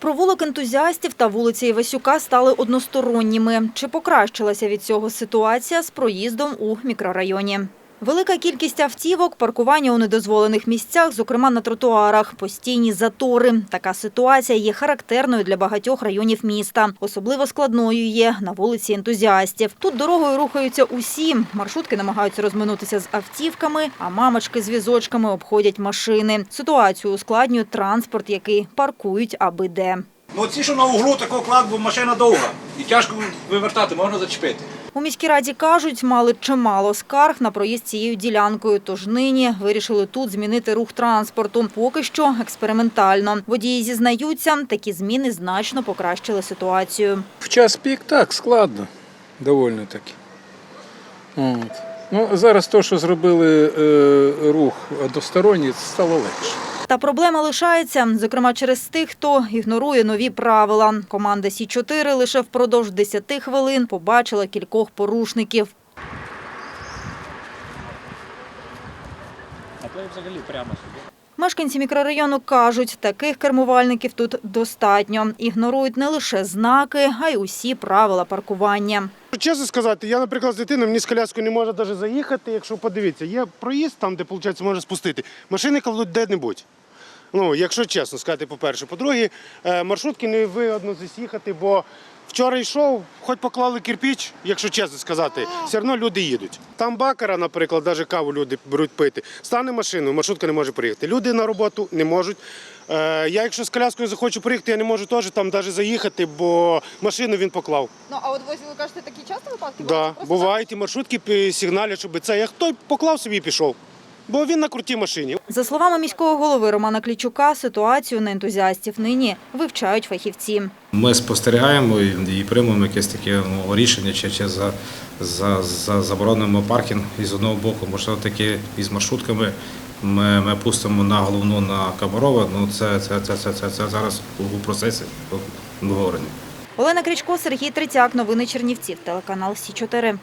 Провулок ентузіастів та вулиці Івасюка стали односторонніми. Чи покращилася від цього ситуація з проїздом у мікрорайоні? Велика кількість автівок, паркування у недозволених місцях, зокрема на тротуарах, постійні затори. Така ситуація є характерною для багатьох районів міста. Особливо складною є на вулиці ентузіастів. Тут дорогою рухаються усі. Маршрутки намагаються розминутися з автівками, а мамочки з візочками обходять машини. Ситуацію ускладнює транспорт, який паркують аби де. Ну ці, що на углу такого кладу, машина довга. І тяжко вивертати, можна зачепити. У міській раді кажуть, мали чимало скарг на проїзд цією ділянкою, тож нині вирішили тут змінити рух транспорту. Поки що експериментально. Водії зізнаються, такі зміни значно покращили ситуацію. В час пік так, складно, довольно таки. Ну, зараз то, що зробили е, рух односторонній, стало легше. Та проблема лишається, зокрема через тих, хто ігнорує нові правила. Команда Сі-4 лише впродовж 10 хвилин побачила кількох порушників. Взагалі прямо сюди. Мешканці мікрорайону кажуть, таких кермувальників тут достатньо. Ігнорують не лише знаки, а й усі правила паркування. Чесно сказати, я, наприклад, з дитиною мені з коляскою не можу навіть заїхати. Якщо подивитися, є проїзд там, де виходить, можна спустити. Машини кладуть де-небудь. Ну, якщо чесно сказати, по-перше. По-друге, е, маршрутки не вигодно засіхати, бо вчора йшов, хоч поклали кирпіч, якщо чесно сказати, все одно люди їдуть. Там бакара, наприклад, навіть каву люди беруть пити. Стане машину, маршрутка не може приїхати. Люди на роботу не можуть. Е, Я, якщо з коляскою захочу приїхати, я не можу теж там навіть заїхати, бо машину він поклав. Ну а от ви, ви кажете, такі часто випадки? Да, бувають? І маршрутки сигналять, щоб це як той поклав собі і пішов. Бо він на крутій машині. За словами міського голови Романа Клічука, ситуацію на ентузіастів нині вивчають фахівці. Ми спостерігаємо і приймемо якесь таке ну, рішення, чи, чи за, за, за заборонимо паркінг і з одного боку, можливо, таке із маршрутками. Ми, ми пустимо на головну на Кабарова. Ну це, це, це, це, це, це зараз у процесі обговорення. Олена Крічко, Сергій Третяк. Новини Чернівців. Телеканал Сі 4